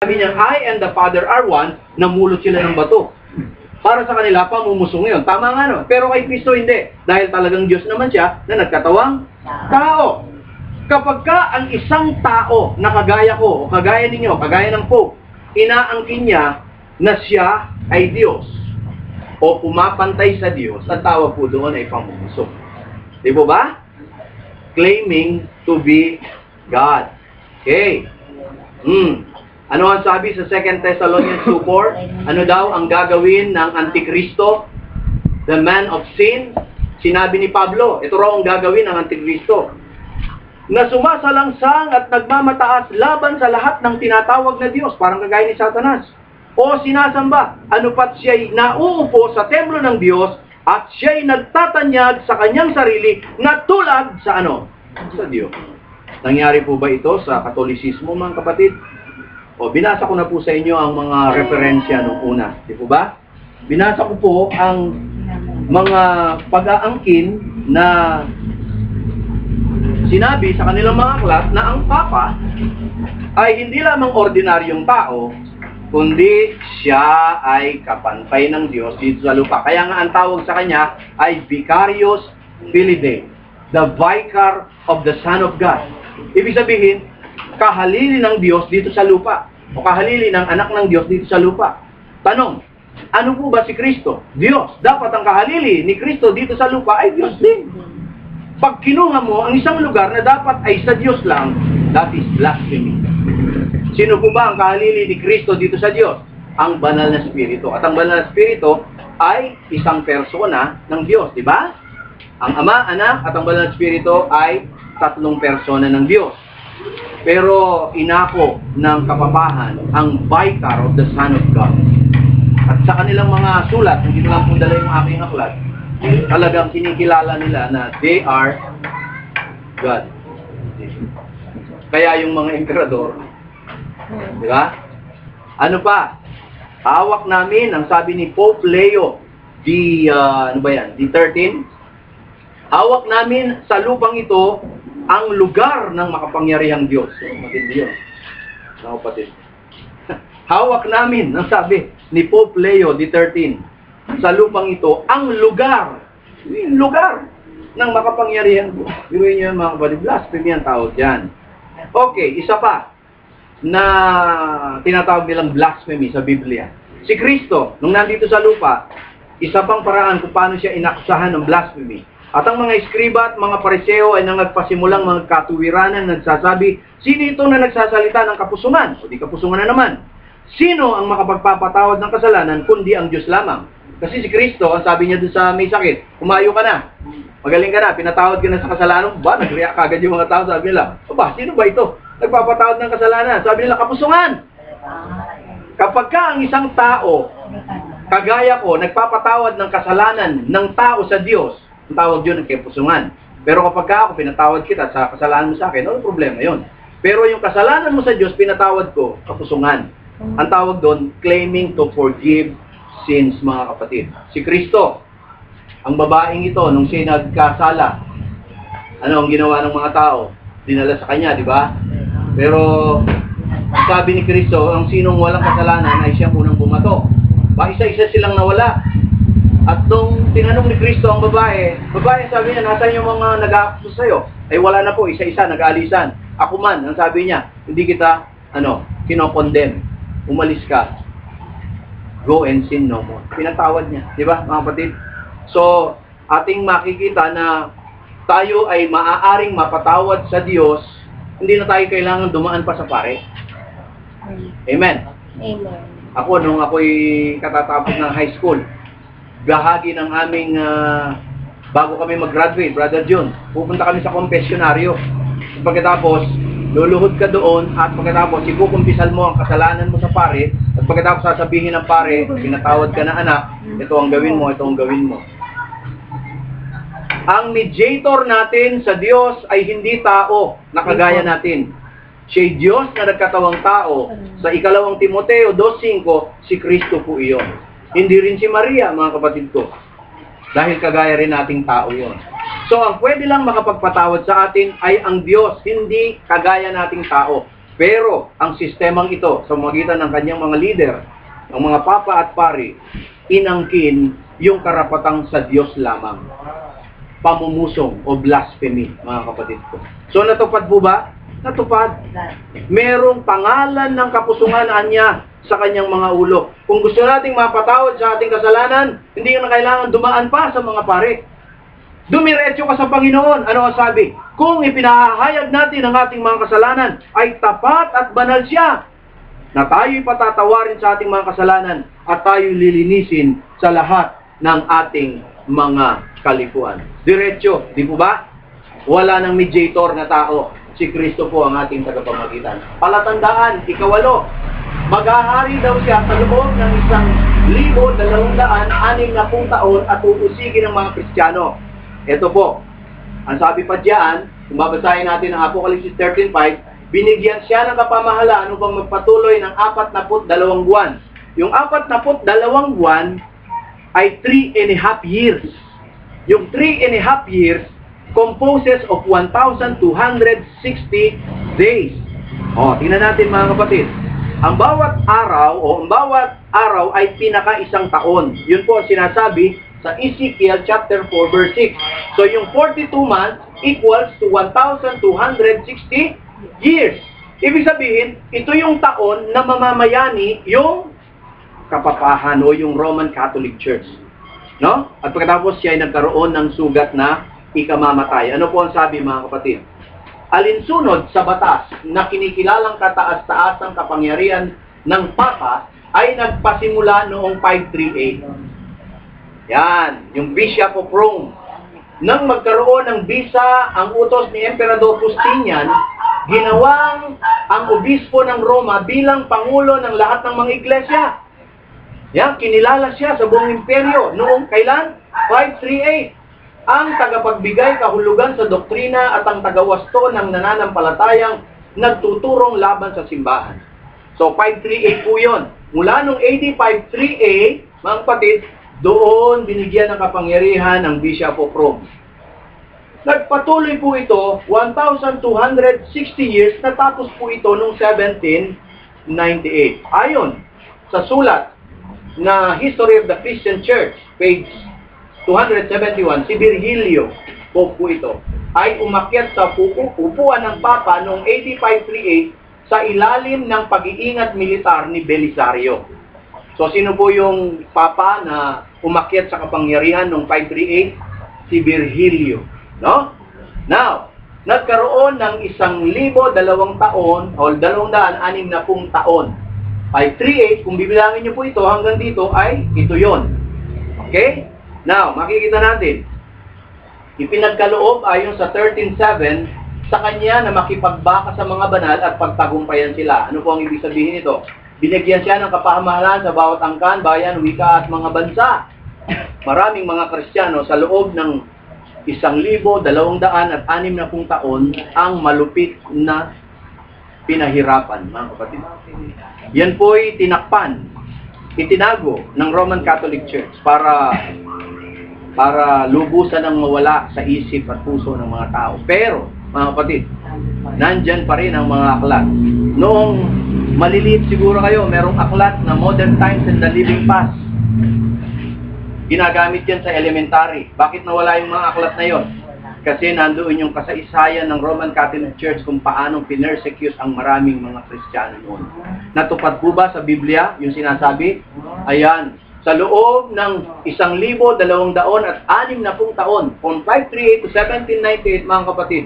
Sabi niya, I and the Father are one, namulot sila ng bato. Para sa kanila, pamumusong yun. Tama nga no. Pero kay Kristo hindi. Dahil talagang Diyos naman siya na nagkatawang tao. Kapag ka ang isang tao na kagaya ko, o kagaya ninyo, kagaya ng Pope, inaangkin niya na siya ay Diyos o pumapantay sa Diyos, ang tawag po doon ay pamumusok. Di ba? Claiming to be God. Okay. Hmm. Ano ang sabi sa 2 Thessalonians 2.4? Ano daw ang gagawin ng Antikristo? The man of sin? Sinabi ni Pablo, ito raw ang gagawin ng Antikristo. Na sumasalangsang at nagmamataas laban sa lahat ng tinatawag na Diyos, parang kagaya ni Satanas. O sinasamba, ano pat siya'y nauupo sa templo ng Diyos at siya'y nagtatanyag sa kanyang sarili na tulad sa ano? Sa Diyos. Nangyari po ba ito sa katolisismo mga kapatid? O, binasa ko na po sa inyo ang mga referensya nung una. Di po ba? Binasa ko po ang mga pag-aangkin na sinabi sa kanilang mga aklat na ang Papa ay hindi lamang ordinaryong tao, kundi siya ay kapantay ng Diyos dito sa lupa. Kaya nga ang tawag sa kanya ay Vicarius Filide, the Vicar of the Son of God. Ibig sabihin, kahalili ng Diyos dito sa lupa o kahalili ng anak ng Diyos dito sa lupa. Tanong, ano po ba si Kristo? Diyos. Dapat ang kahalili ni Kristo dito sa lupa ay Diyos din. Pag kinuha mo ang isang lugar na dapat ay sa Diyos lang, that is blasphemy. Sino po ba ang kahalili ni Kristo dito sa Diyos? Ang banal na Espiritu. At ang banal na Espiritu ay isang persona ng Diyos, di ba? Ang Ama, Anak, at ang banal na Espiritu ay tatlong persona ng Diyos. Pero inako ng kapapahan ang vicar of the Son of God. At sa kanilang mga sulat, hindi lang kung dala yung aking aklat, talagang kinikilala nila na they are God. Kaya yung mga emperador, di ba? Ano pa? Hawak namin, ang sabi ni Pope Leo, di, uh, ano ba yan, di 13, hawak namin sa lupang ito ang lugar ng makapangyarihang Diyos. Oh, matindi yun. Mga kapatid. Hawak namin, ang sabi ni Pope Leo XIII, sa lupang ito, ang lugar, yung lugar ng makapangyarihang Diyos. Biruin nyo yung mga kapatid, blasphemy ang tawag dyan. Okay, isa pa na tinatawag nilang blasphemy sa Biblia. Si Kristo, nung nandito sa lupa, isa pang paraan kung paano siya inakusahan ng blasphemy. At ang mga eskriba at mga pariseo ay nang nagpasimulang mga katuwiranan nagsasabi, sino ito na nagsasalita ng kapusungan? O di kapusungan na naman. Sino ang makapagpapatawad ng kasalanan kundi ang Diyos lamang? Kasi si Kristo, ang sabi niya doon sa may sakit, kumayo ka na. Magaling ka na, pinatawad ka na sa kasalanan. Ba, nag-react kagad yung mga tao. Sabi nila, o ba, sino ba ito? Nagpapatawad ng kasalanan. Sabi nila, kapusungan. Kapag ka ang isang tao, kagaya ko, nagpapatawad ng kasalanan ng tao sa Diyos, ang tawag yun ng kapusungan. Pero kapag ka ako, pinatawad kita sa kasalanan mo sa akin, ano problema yun? Pero yung kasalanan mo sa Diyos, pinatawad ko, kapusungan. Ang tawag doon, claiming to forgive sins, mga kapatid. Si Kristo, ang babaeng ito, nung siya nagkasala, ano ang ginawa ng mga tao? Dinala sa kanya, di ba? Pero, sabi ni Kristo, ang sinong walang kasalanan ay siya unang bumato. Ba, isa-isa silang nawala. At nung tinanong ni Kristo ang babae, babae sabi niya, nasan yung mga nag-aakuso sa'yo? Ay wala na po, isa-isa, nag-aalisan. Ako man, ang sabi niya, hindi kita, ano, kinokondem. Umalis ka. Go and sin no more. Pinatawad niya. Di ba, mga kapatid? So, ating makikita na tayo ay maaaring mapatawad sa Diyos, hindi na tayo kailangan dumaan pa sa pare. Amen. Amen. Ako, nung ako'y katatapos ng high school, bahagi ng aming, ah, bago kami mag-graduate, Brother John, pupunta kami sa confessionaryo. Pagkatapos, luluhod ka doon at pagkatapos, ikukumpisal mo ang kasalanan mo sa pare at pagkatapos sasabihin ng pare, pinatawad ka na anak, ito ang gawin mo, ito ang gawin mo. Ang mediator natin sa Diyos ay hindi tao na kagaya natin. Siya'y Diyos na nagkatawang tao. Sa ikalawang Timoteo 2.5, si Kristo po iyon. Hindi rin si Maria, mga kapatid ko. Dahil kagaya rin nating tao yon. So, ang pwede lang makapagpatawad sa atin ay ang Diyos, hindi kagaya nating tao. Pero ang sistemang ito sa magitan ng kanyang mga leader, ng mga papa at pari, inangkin yung karapatang sa Diyos lamang. Pamumusong o blasphemy, mga kapatid ko. So natupad po ba? Natupad. Merong pangalan ng kapusungan niya sa kanyang mga ulo. Kung gusto nating mapatawad sa ating kasalanan, hindi na kailangan dumaan pa sa mga pare. Dumiretso ka sa Panginoon. Ano ang sabi? Kung ipinahayag natin ang ating mga kasalanan, ay tapat at banal siya na tayo'y patatawarin sa ating mga kasalanan at tayo'y lilinisin sa lahat ng ating mga kalikuan. Diretso, di po ba? Wala nang mediator na tao. Si Kristo po ang ating tagapamagitan. Palatandaan, ikawalo, Mag-ahari daw siya sa loob ng isang libo, dalawang daan, aning na pung taon at uusigin ng mga Kristiyano. Ito po, ang sabi pa diyan, kung babasahin natin ang Apocalypse 13.5, binigyan siya ng kapamahalaan upang magpatuloy ng apat na put dalawang buwan. Yung apat na put dalawang buwan ay three and a half years. Yung three and a half years composes of 1,260 days. O, tingnan natin mga kapatid. Ang bawat araw o ang bawat araw ay pinaka isang taon. Yun po ang sinasabi sa Ezekiel chapter 4 verse 6. So yung 42 months equals to 1,260 years. Ibig sabihin, ito yung taon na mamamayani yung kapapahan o yung Roman Catholic Church. No? At pagkatapos siya ay nagkaroon ng sugat na ikamamatay. Ano po ang sabi mga kapatid? alinsunod sa batas na kinikilalang kataas-taasang kapangyarihan ng Papa ay nagpasimula noong 538. Yan, yung Bishop of Rome. Nang magkaroon ng bisa ang utos ni Emperador Justinian, ginawang ang obispo ng Roma bilang pangulo ng lahat ng mga iglesia. Yan, kinilala siya sa buong imperyo noong kailan? 538 ang tagapagbigay kahulugan sa doktrina at ang tagawasto ng nananampalatayang nagtuturong laban sa simbahan. So 538 po yun. Mula nung AD 538, mga kapatid, doon binigyan ng kapangyarihan ng Bishop of Rome. Nagpatuloy po ito 1,260 years, natapos po ito noong 1798. Ayon sa sulat na History of the Christian Church, page 271, si Virgilio, Pope po ito, ay umakyat sa pupu, upuan ng Papa noong 8538 sa ilalim ng pag-iingat militar ni Belisario. So sino po yung Papa na umakyat sa kapangyarihan noong 538? Si Virgilio. No? Now, nagkaroon ng isang libo dalawang taon o dalawang daan anim na pung taon. 538, kung bibilangin niyo po ito hanggang dito ay ito yon. Okay? Now, makikita natin, ipinagkaloob ayon sa 13.7 sa kanya na makipagbaka sa mga banal at pagtagumpayan sila. Ano po ang ibig sabihin nito? Binigyan siya ng kapahamalan sa bawat angkan, bayan, wika at mga bansa. Maraming mga Kristiyano sa loob ng isang libo, dalawang daan at anim na pung taon ang malupit na pinahirapan, mga kapatid. Yan po'y tinakpan, itinago ng Roman Catholic Church para para lubusan ng mawala sa isip at puso ng mga tao. Pero, mga kapatid, nandyan pa rin ang mga aklat. Noong maliliit siguro kayo, merong aklat na Modern Times and the Living Past. Ginagamit yan sa elementary. Bakit nawala yung mga aklat na yon? Kasi nandoon yung kasaysayan ng Roman Catholic Church kung paanong pinersecute ang maraming mga Kristiyano noon. Natupad po ba sa Biblia yung sinasabi? Ayan, sa loob ng isang libo, dalawang daon at anim na pung taon, from 538 to 1798, mga kapatid,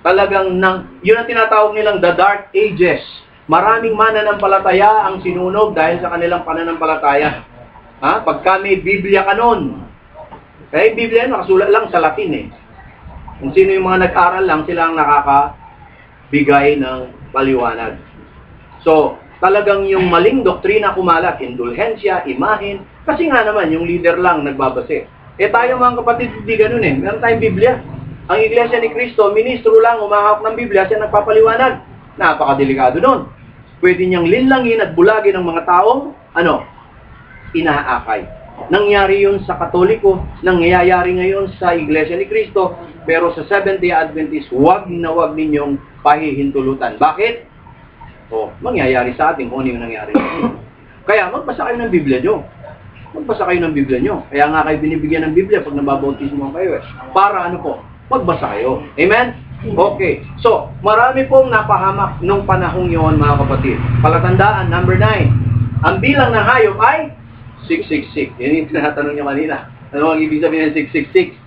talagang nang, yun ang tinatawag nilang the Dark Ages. Maraming mananampalataya ang sinunog dahil sa kanilang pananampalataya. Ha? Pagka may Biblia ka nun, kaya yung Biblia nakasulat lang sa Latin eh. Kung sino yung mga nag-aral lang, sila ang nakakabigay ng paliwanag. So, talagang yung maling doktrina kumalat, indulhensya, imahin, kasi nga naman, yung leader lang nagbabase. Eh tayo mga kapatid, hindi ganun eh. Meron tayong Biblia. Ang Iglesia ni Cristo, ministro lang, umahawak ng Biblia, siya nagpapaliwanag. Napakadelikado nun. Pwede niyang linlangin at bulagin ng mga taong, ano, inaakay. Nangyari yun sa Katoliko, nangyayari ngayon sa Iglesia ni Cristo, pero sa Seventh-day Adventist, wag na wag ninyong pahihintulutan. Bakit? O, mangyayari sa atin kung ano yung nangyari. Kaya magbasa kayo ng Biblia nyo. Magbasa kayo ng Biblia nyo. Kaya nga kayo binibigyan ng Biblia pag nababautismo kayo eh. Para ano po? Magbasa kayo. Amen? Okay. So, marami pong napahamak nung panahong yon mga kapatid. Palatandaan, number 9. Ang bilang ng hayop ay 666. Yan yung tinatanong nyo kanina. Ano ang ibig sabihin ng 666?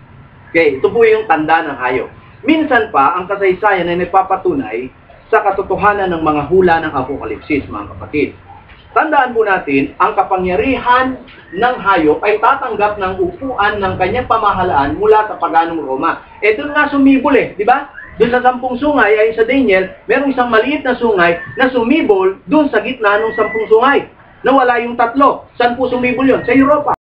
Okay, ito po yung tanda ng hayop. Minsan pa, ang kasaysayan ay nagpapatunay sa katotohanan ng mga hula ng Apokalipsis, mga kapatid. Tandaan po natin, ang kapangyarihan ng hayop ay tatanggap ng upuan ng kanyang pamahalaan mula sa paganong Roma. Eh, doon nga sumibol eh, di ba? Doon sa sampung sungay ay sa Daniel, merong isang maliit na sungay na sumibol doon sa gitna ng sampung sungay. Nawala yung tatlo. Saan po sumibol yon? Sa Europa.